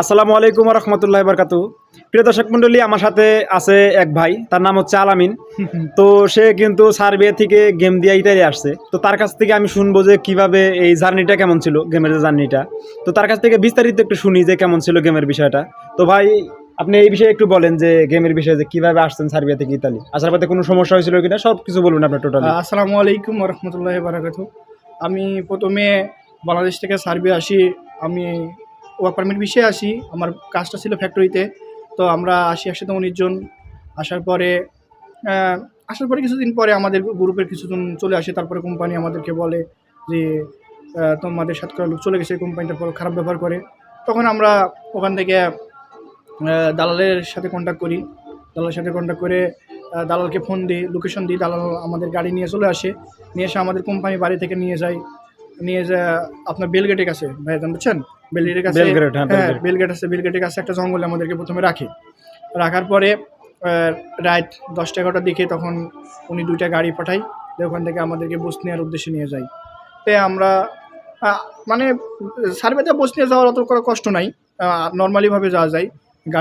আসসালামু আলাইকুম রহমতুল্লাহ বরকাতু প্রিয় দর্শক মন্ডলী আমার সাথে আছে এক ভাই, তার নাম হচ্ছে আলামিন। তো সে কিন্তু সার্বিয়া থেকে গেম দিয়ে ইতালি আসছে। তো তার কাছ থেকে আমি শুনব যে কীভাবে এই জার্নিটা কেমন ছিল, গেমের যে জার্নিটা। তো তার কাছ থেকে বিস্তারিত একটু শুনি যে কেমন ছিল গেমের বিষয়টা। তো ভাই, আপনি এই বিষয়ে একটু বলেন যে গেমের বিষয়ে যে কীভাবে আসছেন সার্বিয়া থেকে ইতালি। আসার পথে কোনো সমস্যা হয়েছিল কিনা? সব কিছু বলুন আপনার টোটাল আসসালামু আলাইকুম রহমতুল্লাহ বারাকাতু আমি প্রথমে বাংলাদেশ থেকে সার্বিয়া আসি। আমি ওয়ার্ক পারমিট বিষয়ে আসি, আমার কাজটা ছিল ফ্যাক্টরিতে তো আমরা আসি একসাথে উনিশ জন আসার পরে আসার পরে কিছুদিন পরে আমাদের গ্রুপের কিছুজন চলে আসে, তারপরে কোম্পানি আমাদেরকে বলে যে তোমাদের সাথে লোক চলে গেছে কোম্পানিটার পর খারাপ ব্যবহার করে। তখন আমরা ওখান থেকে দালালের সাথে কন্ট্যাক্ট করি। দালালের সাথে কন্ট্যাক্ট করে দালালকে ফোন দিই লোকেশন দিই, দালাল আমাদের গাড়ি নিয়ে চলে আসে। নিয়ে এসে আমাদের কোম্পানি বাড়ি থেকে নিয়ে যায়। নিয়ে যা আপনার বেলগেটের কাছে ভাই জান বুঝছেন বেলগেটের কাছে হ্যাঁ, হ্যাঁ বেলগেট আছে বেলগেটের কাছে একটা জঙ্গলে আমাদেরকে প্রথমে রাখে। রাখার পরে রাত দশটা এগারোটার দিকে তখন উনি দুইটা গাড়ি পাঠাই ওখান থেকে আমাদেরকে বসনিয়ার উদ্দেশ্যে নিয়ে যায়। তে আমরা মানে সার্ভেতে বসনিয়া যাওয়ার অত কোনো কষ্ট নাই। নর্মালিভাবে যাওয়া যায়।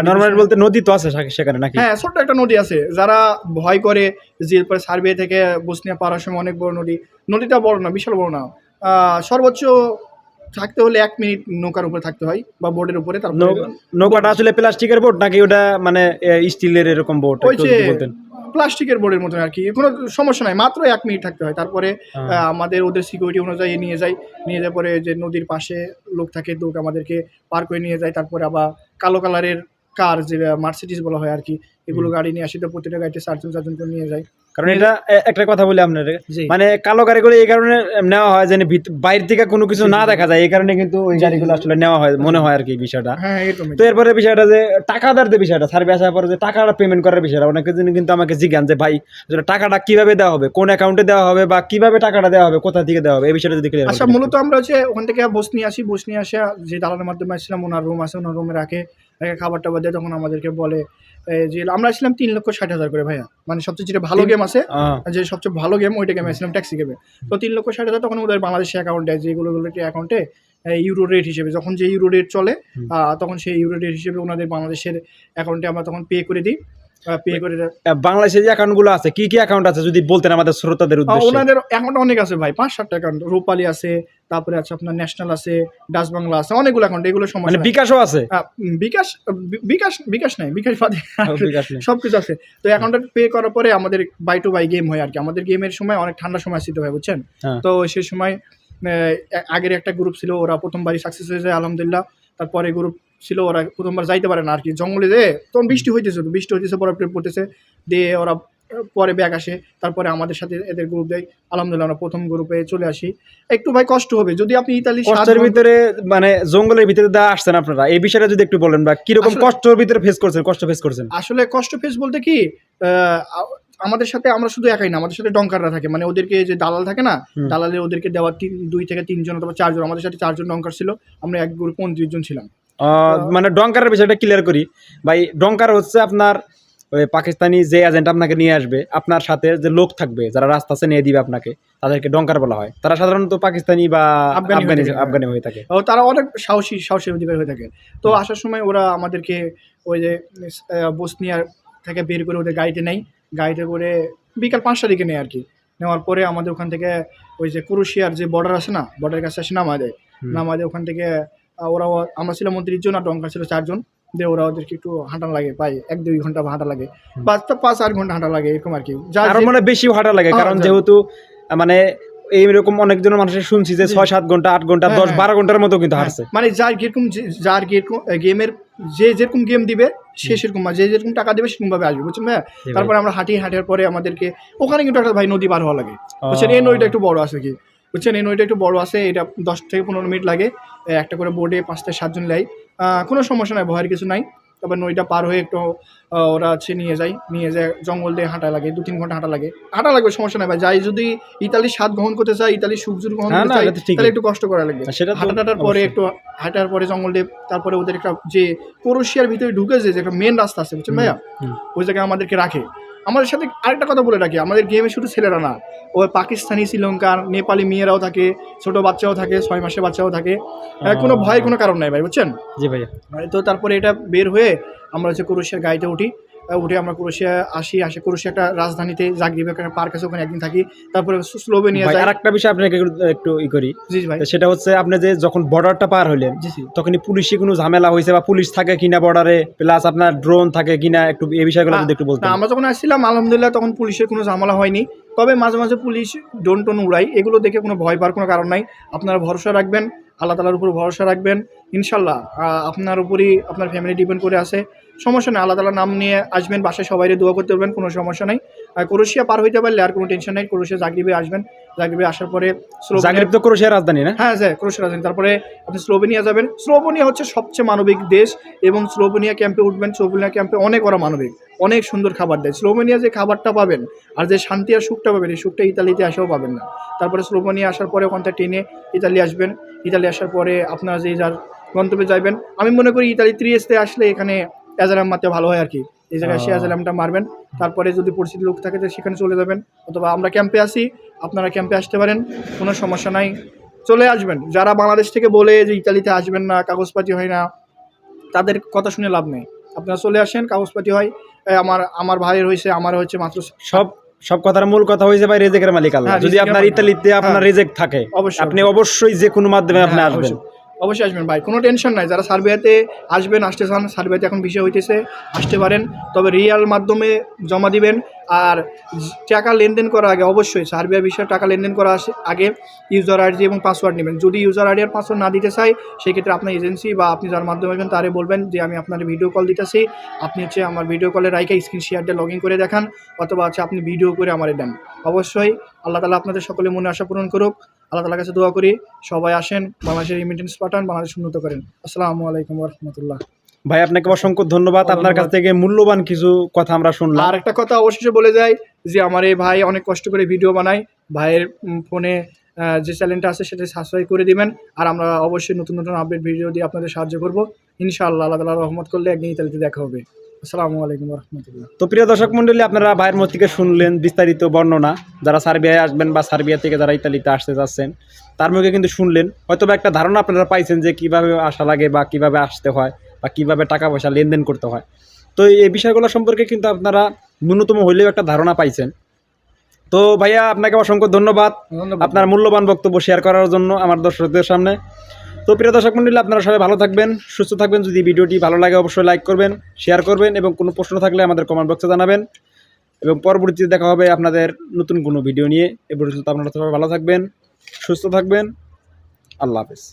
নর্মাল বলতে নদী তো আছে সেখানে নাকি? হ্যাঁ ছোট্ট একটা নদী আছে। যারা ভয় করে যে এরপরে সার্ভে থেকে বসনিয়া পাড়ার সময় অনেক বড় নদী। নদীটা বড় না বিশাল বড় না। সর্বোচ্চ থাকতে হলে এক মিনিট নৌকার উপরে থাকতে হয় বা বোর্ডের উপরে নৌকাটা আসলে প্লাস্টিকের বোর্ড নাকি ওটা মানে স্টিলের এরকম ওই প্লাস্টিকের বোর্ডের মতন আর কি। কোনো সমস্যা নাই মাত্র এক মিনিট থাকতে হয়। তারপরে হ্যাঁ। আমাদের ওদের সিকিউরিটি অনুযায়ী নিয়ে যায়। নিয়ে যাওয়ার পরে যে নদীর পাশে লোক থাকে লোক আমাদেরকে পার করে নিয়ে যায়। তারপরে আবার কালো কালারের কার যে মার্সিডিস বলা হয় আর কি এগুলো গাড়ি নিয়ে আসি তো প্রতিটা গাড়িতে চারজন চারজন করে নিয়ে যায়। কারণ এটা একটা কথা বলি আপনার। মানে কালো গাড়িগুলো এই কারণে নেওয়া হয় যে বাইরে থেকে কোনো কিছু না দেখা যায় এই কারণে কিন্তু ওই গাড়িগুলো আসলে নেওয়া হয় মনে হয় আর কি বিষয়টা। হ্যাঁ তো এরপরে বিষয়টা যে টাকাদার যে বিষয়টা সার্ভে আসার পরে যে টাকাটা পেমেন্ট করার বিষয়টা অনেক কিন্তু আমাকে জিজ্ঞান যে ভাই টাকাটা কীভাবে দেওয়া হবে? কোন অ্যাকাউন্টে দেওয়া হবে বা কীভাবে টাকাটা দেওয়া হবে? কোথা থেকে দেওয়া হবে? এই বিষয়টা যদি clear আচ্ছা মূলত আমরা হচ্ছে ওখান থেকে বস নিয়ে আসি বস নিয়ে আসে যে দালালের মাধ্যমে আসছিলাম ওনার রুম আছে ওনার রুমে রেখে। খাবার টাবার দেয় তখন আমাদেরকে বলে যে আমরা আসলাম তিন লক্ষ ষাট হাজার করে ভাইয়া। মানে সবচেয়ে যেটা ভালো গেম আছে যে সবচেয়ে ভালো গেম ওইটা গেম আসলাম ট্যাক্সি গেমে তো তিন লক্ষ ষাট হাজার তখন ওদের বাংলাদেশে অ্যাকাউন্টে যেগুলো অ্যাকাউন্টে ইউরো রেট হিসেবে। যখন যে ইউরো রেট চলে আহ, তখন সেই ইউরো রেট হিসেবে ওনাদের বাংলাদেশের অ্যাকাউন্টে আমরা তখন পে করে দিই। বাংলাদেশে যে অ্যাকাউন্টগুলো আছে কি কি অ্যাকাউন্ট আছে যদি বলতেন আমাদের শ্রোতাদের উদ্দেশ্যে? ওনাদের অ্যাকাউন্ট অনেক আছে ভাই পাঁচ সাতটা অ্যাকাউন্ট রূপালি আছে তারপরে আছে আপনার ন্যাশনাল আছে ডাচ বাংলা আছে অনেকগুলো অ্যাকাউন্ট এগুলো মানে সমস্যা নাই। বিকাশও আছে? বিকাশ বিকাশ বিকাশ নাই বিকাশ বাদে সব কিছু আছে। তো অ্যাকাউন্টটা পে করার পরে আমাদের বাই টু বাই গেম হয় আর কি আমাদের গেমের সময় অনেক ঠান্ডা সময় আসতে হয় বুঝছেন? হ্যাঁ। তো সেই সময় আগের একটা গ্রুপ ছিল ওরা প্রথমবারই সাকসেস হয়ে যায় আলহামদুলিল্লাহ। তারপরে গ্রুপ ছিল ওরা প্রথমবার যাইতে পারে না আর কি। জঙ্গলে যে তখন বৃষ্টি হইতেছে তো বৃষ্টি হইতেছে বরফ পড়তেছে দিয়ে ওরা পরে ব্যাগ আসে তারপরে আমাদের সাথে এদের গ্রুপ দেয়। আলহামদুলিল্লাহ আমরা প্রথম গ্রুপে চলে আসি। একটু ভাই কষ্ট হবে। যদি আপনি ইতালি কষ্টের ভিতরে মানে জঙ্গলের ভিতরে দেওয়া আসছেন আপনারা এই বিষয়টা যদি একটু বলেন বা কীরকম কষ্টের ভিতরে ফেস করছেন কষ্ট ফেস করছেন? আসলে কষ্ট ফেস বলতে কি আহ, আমাদের সাথে আমরা শুধু একাই না আমাদের সাথে ডঙ্কাররা থাকে। মানে ওদেরকে যে দালাল থাকে না দালালে ওদেরকে দেওয়া তিন দুই থেকে তিনজন অথবা চারজন আমাদের সাথে চারজন ডঙ্কার ছিল। আমরা এক গ্রুপ পঁয়ত্রিশ জন ছিলাম। মানে ডঙ্কারের বিষয়টা ক্লিয়ার করি। ভাই ডঙ্কার হচ্ছে আপনার ওই পাকিস্তানি যে এজেন্ট আপনাকে নিয়ে আসবে আপনার সাথে যে লোক থাকবে যারা রাস্তা আছে নিয়ে দিবে আপনাকে তাদেরকে ডঙ্কার বলা হয়। তারা সাধারণত পাকিস্তানি বা আফগানি আফগানি হয়ে থাকে। ও তারা অনেক সাহসী সাহসী অধিকারী হয়ে থাকে। তো আসার সময় ওরা আমাদেরকে ওই যে বসনিয়ার থেকে বের করে ওদের গাড়িতে নেয়। গাড়িতে করে বিকাল পাঁচটার দিকে নেয় আর কি নেওয়ার পরে আমাদের ওখান থেকে ওই যে ক্রোশিয়ার যে বর্ডার আছে না বর্ডারের কাছে এসে নামা দেয়। নামা দেয় ওখান থেকে ওরা আমরা ছিলাম উনত্রিশ জন আর ডঙ্কা ছিল চারজন দিয়ে ওরা ওদেরকে একটু হাঁটা লাগে প্রায় এক দুই ঘণ্টা হাঁটা লাগে। হুম। পাঁচ পাঁচ আট ঘণ্টা হাঁটা লাগে এরকম আর কি। যা আরও যে- মানে বেশি হাঁটা লাগে হ্যাঁ, কারণ যেহেতু মানে এইরকম অনেকজন মানুষের শুনছি যে ছয় সাত ঘণ্টা আট ঘণ্টা হ্যাঁ, দশ হ্যাঁ। বারো ঘণ্টার মতো কিন্তু হাঁটছে। হ্যাঁ, মানে যার যেরকম যার যেরকম গেমের যে যেরকম গেম দিবে সে সেরকম যে যেরকম টাকা দেবে সেরকম ভাবে আসবে বুঝছেন? হ্যাঁ। তারপরে আমরা হাঁটি হাঁটার পরে আমাদেরকে ওখানে কিন্তু একটা ভাই নদী পার হওয়া লাগে। বুঝছেন? এই নদীটা একটু বড় আছে কি বুঝছেন? এই নদীটা একটু বড় আছে এটা দশ থেকে পনেরো মিনিট লাগে। একটা করে বোর্ডে পাঁচ থেকে সাতজন লাই কোনো সমস্যা নাই ভয়ের কিছু নাই। তারপর নদীটা পার হয়ে একটু ওরা হচ্ছে নিয়ে যায় নিয়ে যায় জঙ্গল দিয়ে হাঁটা লাগে দু তিন ঘণ্টা হাঁটা লাগে। হাঁটা লাগবে সমস্যা নাই ভাই যাই যদি ইতালির স্বাদ গ্রহণ করতে চাই ইতালির সুখ গ্রহণ করতে চাই। তাহলে একটু কষ্ট করা লাগবে। হাঁটা টাটার পরে একটু হাঁটার পরে জঙ্গল দিয়ে তারপরে ওদের একটা যে ক্রোশিয়ার ভিতরে ঢুকেছে যে একটা মেন রাস্তা আছে বুঝছেন ভাইয়া? ওই জায়গায় আমাদেরকে রাখে। আমাদের সাথে আরেকটা কথা বলে রাখি আমাদের গেমে শুধু ছেলেরা না ও পাকিস্তানি শ্রীলঙ্কার নেপালি মেয়েরাও থাকে ছোট বাচ্চাও থাকে ছয় মাসের বাচ্চাও থাকে। কোনো ভয় কোনো কারণ নাই ভাই বুঝছেন? জি ভাই তো তারপরে এটা বের হয়ে আমরা হচ্ছে কুরুশের গাড়িতে উঠি উঠে আমরা ক্রোশিয়া আসি আসে ক্রোশিয়া একটা রাজধানীতে জাগরিবে ওখানে পার্ক আছে ওখানে একদিন থাকি। তারপরে স্লোভেনিয়া যাই। আর একটা বিষয় আপনাকে একটু- একটু ই করি। জি ভাই। সেটা হচ্ছে আপনি যে যখন বর্ডারটা পার হলেন তখনই পুলিশে কোনো ঝামেলা হয়েছে বা পুলিশ থাকে কিনা বর্ডারে প্লাস আপনার ড্রোন থাকে কিনা একটু এই বিষয়গুলো যদি একটু বলতেন। আমরা যখন আসছিলাম আলহামদুলিল্লাহ তখন পুলিশের কোনো ঝামেলা হয়নি। তবে মাঝে মাঝে পুলিশ ডোন টোন উড়াই এগুলো দেখে কোনো ভয় পাওয়ার কোনো কারণ নাই। আপনারা ভরসা রাখবেন। আল্লাহ তালার উপর ভরসা রাখবেন। ইনশাল্লাহ আপনার উপরই আপনার ফ্যামিলি ডিপেন্ড করে আছে। সমস্যা নেই, আল্লাহ তালার নাম নিয়ে আসবেন, বাসায় সবাই দোয়া করতে পারবেন, কোনো সমস্যা নেই। ক্রোশিয়া পার হইতে পারলে আর কোনো টেনশন নেই ক্রোশিয়া জাগরিবে আসবেন। জাগরিবে আসার পরে জাগরেব তো ক্রোশিয়ার রাজধানী না? হ্যাঁ স্যার ক্রোশিয়া রাজধানী। তারপরে আপনি স্লোভেনিয়া যাবেন। স্লোভেনিয়া হচ্ছে সবচেয়ে মানবিক দেশ এবং স্লোভেনিয়া ক্যাম্পে উঠবেন। স্লোভেনিয়া ক্যাম্পে অনেক ওরা মানবিক অনেক সুন্দর খাবার দেয়। স্লোভেনিয়া যে খাবারটা পাবেন আর যে শান্তি আর সুখটা পাবেন এই সুখটা ইতালিতে আসেও পাবেন না। তারপরে স্লোভেনিয়া আসার পরে ওখান থেকে ট্রেনে ইতালি আসবেন। ইতালি আসার পরে আপনারা যে যার গন্তব্যে যাবেন আমি মনে করি ইতালি ত্রিয়েস্তে আসলে এখানে অ্যাজালাম মারতে ভালো হয় আর কি। এই জায়গায় আহ। অ্যাজালামটা মারবেন। তারপরে যদি পরিচিত লোক থাকে তো সেখানে চলে যাবেন। অথবা আমরা ক্যাম্পে আসি আপনারা ক্যাম্পে আসতে পারেন কোনো সমস্যা নাই। চলে আসবেন। যারা বাংলাদেশ থেকে বলে যে ইতালিতে আসবেন না কাগজপাতি হয় না তাদের কথা শুনে লাভ নেই। আপনারা চলে আসেন কাগজপাতি হয়। আমার আমার ভাইয়ের হয়েছে আমার হচ্ছে মাত্র সব সব কথার মূল কথা হয়েছে ভাই রেজেকের মালিক আল্লাহ। হ্যাঁ, যদি আপনার ইতালিতে আপনার হ্যাঁ। রেজেক থাকে অবশ্যই আপনি অবশ্যই। যে কোনো মাধ্যমে আপনি হ্যাঁ, আসবেন অবশ্যই। আসবেন ভাই, কোনো টেনশন নাই। যারা সার্বিয়াতে আসবেন, আসতে চান, সার্বিয়াতে এখন বিষয় হইতেছে, আসতে পারেন। তবে রিয়াল মাধ্যমে জমা দিবেন। আর টাকা লেনদেন করার আগে অবশ্যই সার্বিয়ার বিষয়ে টাকা লেনদেন করার আগে ইউজার আইডি এবং পাসওয়ার্ড নেবেন। যদি ইউজার আইডি আর পাসওয়ার্ড না দিতে চাই সেক্ষেত্রে আপনার এজেন্সি বা আপনি যার মাধ্যমে আসবেন, তারে বলবেন যে, আমি আপনার ভিডিও কল দিতেছি। আপনি হচ্ছে আমার ভিডিও কলের রাইকা স্ক্রিন শেয়ারটা লগ ইন করে দেখান, অথবা হচ্ছে আপনি ভিডিও করে আমারে দেন। অবশ্যই আল্লাহ তালা আপনাদের সকলে মনে আশা পূরণ করুক। আল্লাহ তালার কাছে দোয়া করি সবাই আসেন বাংলাদেশের রিমিটেন্স পাঠান বাংলাদেশ উন্নত করেন। আসসালামু আলাইকুম রহমতুল্লাহ। ভাই আপনাকে অসংখ্য ধন্যবাদ। আপনার কাছ থেকে মূল্যবান কিছু কথা আমরা শুনলাম। আর একটা কথা অবশেষে বলে যায় যে আমার এই ভাই অনেক কষ্ট করে ভিডিও বানায়। ভাইয়ের ফোনে যে চ্যানেলটা আছে সেটা সাবস্ক্রাইব করে দিবেন। আর আমরা অবশ্যই নতুন নতুন আপডেট ভিডিও দিয়ে আপনাদের সাহায্য করব। ইনশাআল্লাহ আল্লাহ তালা রহমত করলে একদিন ইতালিতে দেখা হবে। আসসালামু আলাইকুম রহমতুল্লাহ। তো প্রিয় দর্শক মন্ডলী আপনারা ভাইয়ের মুখ থেকে শুনলেন বিস্তারিত বর্ণনা। যারা সার্বিয়ায় আসবেন বা সার্বিয়া থেকে যারা ইতালিতে আসতে যাচ্ছেন তার মুখে কিন্তু শুনলেন। হয়তো একটা ধারণা আপনারা পাইছেন যে কীভাবে আসা লাগে বা কীভাবে আসতে হয় বা কীভাবে টাকা পয়সা লেনদেন করতে হয়। তো এই বিষয়গুলো সম্পর্কে কিন্তু আপনারা ন্যূনতম হইলেও একটা ধারণা পাইছেন। তো ভাইয়া আপনাকে অসংখ্য ধন্যবাদ। আপনার মূল্যবান বক্তব্য শেয়ার করার জন্য আমার দর্শকদের সামনে। তো প্রিয় দর্শক মন্ডলী, আপনারা সবাই ভালো থাকবেন, সুস্থ থাকবেন। যদি ভিডিওটি ভালো লাগে, অবশ্যই লাইক করবেন শেয়ার করবেন এবং কোনো প্রশ্ন থাকলে আমাদের কমেন্ট বক্সে জানাবেন। এবং পরবর্তীতে দেখা হবে আপনাদের নতুন কোনো ভিডিও নিয়ে। এ পর্যন্ত আপনারা সবাই ভালো থাকবেন, সুস্থ থাকবেন। আল্লাহ হাফেজ।